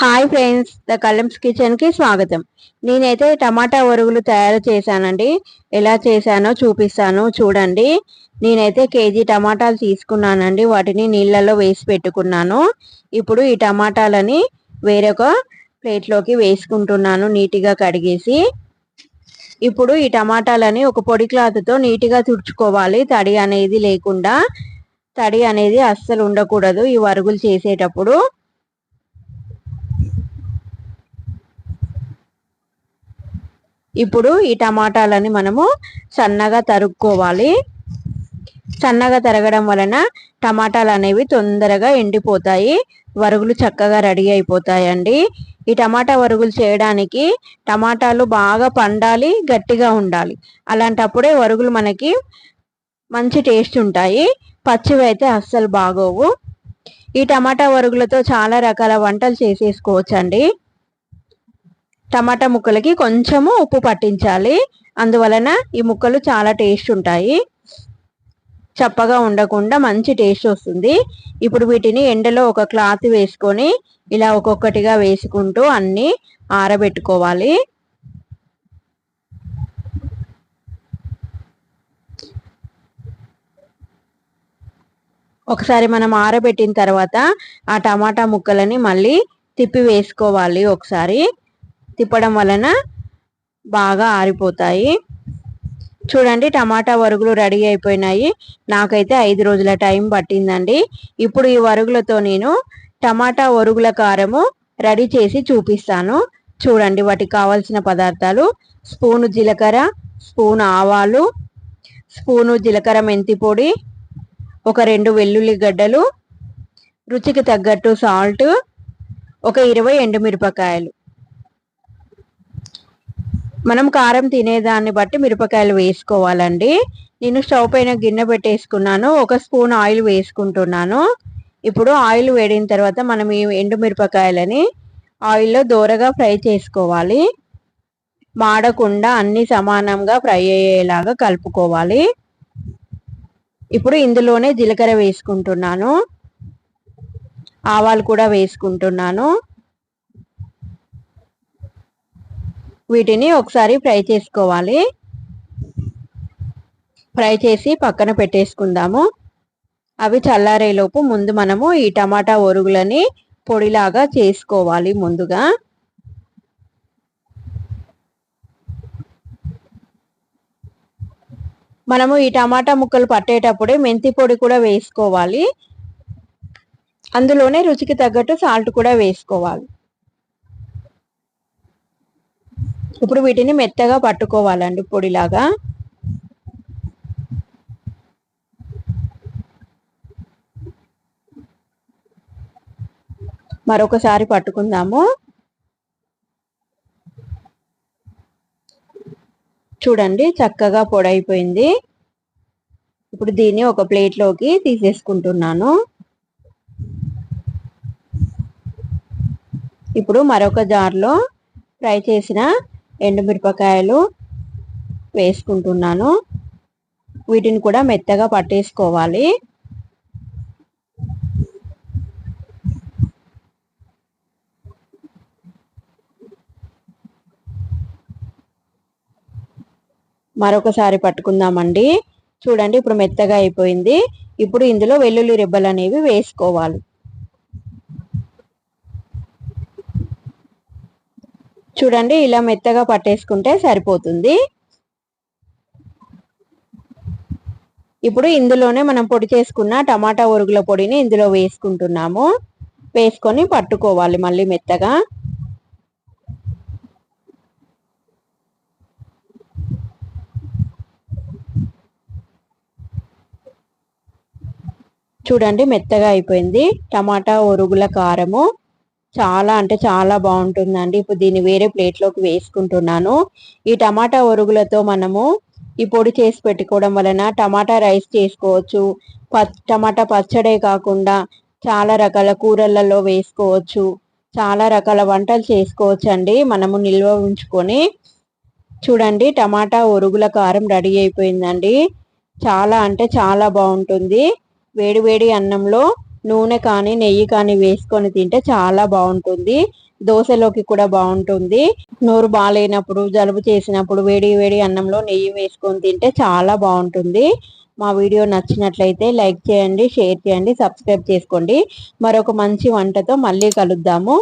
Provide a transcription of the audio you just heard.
Hi friends the కలమ్స్ కిచెన్కి స్వాగతం. నేనైతే టమాటా ఒరుగులు తయారు చేశానండి. ఎలా చేశానో చూపిస్తాను చూడండి. నేనైతే కేజీ టమాటాలు తీసుకున్నానండి. వాటిని నీళ్ళలో వేసి పెట్టుకున్నాను. ఇప్పుడు ఈ టమాటాలని వేరొక ప్లేట్లోకి వేసుకుంటున్నాను నీట్గా కడిగేసి. ఇప్పుడు ఈ టమాటాలని ఒక పొడి క్లాత్తో నీట్గా తుడుచుకోవాలి. తడి అనేది లేకుండా తడి అనేది అస్సలు ఉండకూడదు ఈ వరుగులు చేసేటప్పుడు. ఇప్పుడు ఈ టమాటాలని మనము సన్నగా తరుక్కోవాలి. సన్నగా తరగడం వలన టమాటాలు అనేవి తొందరగా ఎండిపోతాయి. వరుగులు చక్కగా రెడీ అయిపోతాయండి. ఈ టమాటా వరుగులు చేయడానికి టమాటాలు బాగా పండాలి గట్టిగా ఉండాలి. అలాంటప్పుడే వరుగులు మనకి మంచి టేస్ట్ ఉంటాయి. పచ్చివి అయితే అస్సలు బాగోవు. ఈ టమాటా వరుగులతో చాలా రకాల వంటలు చేసేసుకోవచ్చండి. టమాటా ముక్కలకి కొంచెము ఉప్పు పట్టించాలి. అందువలన ఈ ముక్కలు చాలా టేస్ట్ ఉంటాయి. చప్పగా ఉండకుండా మంచి టేస్ట్ వస్తుంది. ఇప్పుడు వీటిని ఎండలో ఒక క్లాత్ వేసుకొని ఇలా ఒక్కొక్కటిగా వేసుకుంటూ అన్ని ఆరబెట్టుకోవాలి. ఒకసారి మనం ఆరబెట్టిన తర్వాత ఆ టమాటా ముక్కలని మళ్ళీ తిప్పి వేసుకోవాలి ఒకసారి. తిప్పడం వలన బాగా ఆరిపోతాయి. చూడండి టమాటా వరుగులు రెడీ అయిపోయినాయి. నాకైతే ఐదు రోజుల టైం పట్టిందండి. ఇప్పుడు ఈ వరుగులతో నేను టమాటా వరుగుల కారము రెడీ చేసి చూపిస్తాను. చూడండి వాటికి కావాల్సిన పదార్థాలు. స్పూను జీలకర్ర స్పూన్ ఆవాలు స్పూను జీలకర్ర మెంతి పొడి ఒక రెండు వెల్లుల్లి గడ్డలు రుచికి తగ్గట్టు సాల్ట్ ఒక ఇరవై ఎండుమిరపకాయలు. మనం కారం తినేదాన్ని బట్టి మిరపకాయలు వేసుకోవాలండి. నేను స్టవ్ పైన గిన్నె పెట్టేసుకున్నాను. ఒక స్పూన్ ఆయిల్ వేసుకుంటున్నాను. ఇప్పుడు ఆయిల్ వేడిన తర్వాత మనం ఈ ఎండుమిరపకాయలని ఆయిల్లో దూరగా ఫ్రై చేసుకోవాలి. మాడకుండా అన్ని సమానంగా ఫ్రై అయ్యేలాగా కలుపుకోవాలి. ఇప్పుడు ఇందులోనే జీలకర్ర వేసుకుంటున్నాను. ఆవాలు కూడా వేసుకుంటున్నాను. వీటిని ఒకసారి ఫ్రై చేసుకోవాలి. ఫ్రై చేసి పక్కన పెట్టేసుకుందాము. అవి చల్లారేలోపు ముందు మనము ఈ టమాటా ఒరుగులని పొడిలాగా చేసుకోవాలి ముందుగా. మనము ఈ టమాటా ముక్కలు పట్టేటప్పుడే మెంతి పొడి కూడా వేసుకోవాలి. అందులోనే రుచికి తగ్గట్టు సాల్ట్ కూడా వేసుకోవాలి. ఇప్పుడు వీటిని మెత్తగా పట్టుకోవాలండి పొడిలాగా. మరొకసారి పట్టుకుందాము. చూడండి చక్కగా పొడైపోయింది. ఇప్పుడు దీన్ని ఒక ప్లేట్లోకి తీసేసుకుంటున్నాను. ఇప్పుడు మరొక జార్లో ఫ్రై చేసిన ఎండుమిరపకాయలు వేసుకుంటున్నాను. వీటిని కూడా మెత్తగా పట్టేసుకోవాలి. మరొకసారి పట్టుకుందామండి. చూడండి ఇప్పుడు మెత్తగా అయిపోయింది. ఇప్పుడు ఇందులో వెల్లుల్లి రెబ్బలు అనేవి వేసుకోవాలి. చూడండి ఇలా మెత్తగా పట్టేసుకుంటే సరిపోతుంది. ఇప్పుడు ఇందులోనే మనం పొడి చేసుకున్న టమాటా ఒరుగుల పొడిని ఇందులో వేసుకుంటున్నాము. వేసుకొని పట్టుకోవాలి మళ్ళీ మెత్తగా. చూడండి మెత్తగా అయిపోయింది టమాటా ఒరుగుల కారము. చాలా అంటే చాలా బాగుంటుందండి. ఇప్పుడు దీన్ని వేరే ప్లేట్లోకి వేసుకుంటున్నాను. ఈ టమాటా ఒరుగులతో మనము ఈ పొడి చేసి పెట్టుకోవడం వలన టమాటా రైస్ చేసుకోవచ్చు. టమాటా పచ్చడే కాకుండా చాలా రకాల కూరలలో వేసుకోవచ్చు. చాలా రకాల వంటలు చేసుకోవచ్చు అండి మనము నిల్వ ఉంచుకొని చూడండి టమాటా ఒరుగుల కారం రెడీ అయిపోయిందండి. చాలా అంటే చాలా బాగుంటుంది. వేడి వేడి అన్నంలో నూనె కానీ నెయ్యి కానీ వేసుకొని తింటే చాలా బాగుంటుంది. దోశలోకి కూడా బాగుంటుంది. నోరు బాగాలేనప్పుడు జలుబు చేసినప్పుడు వేడి వేడి అన్నంలో నెయ్యి వేసుకొని తింటే చాలా బాగుంటుంది. మా వీడియో నచ్చినట్లయితే లైక్ చేయండి షేర్ చేయండి సబ్స్క్రైబ్ చేసుకోండి. మరొక మంచి వంటతో మళ్ళీ కలుద్దాము.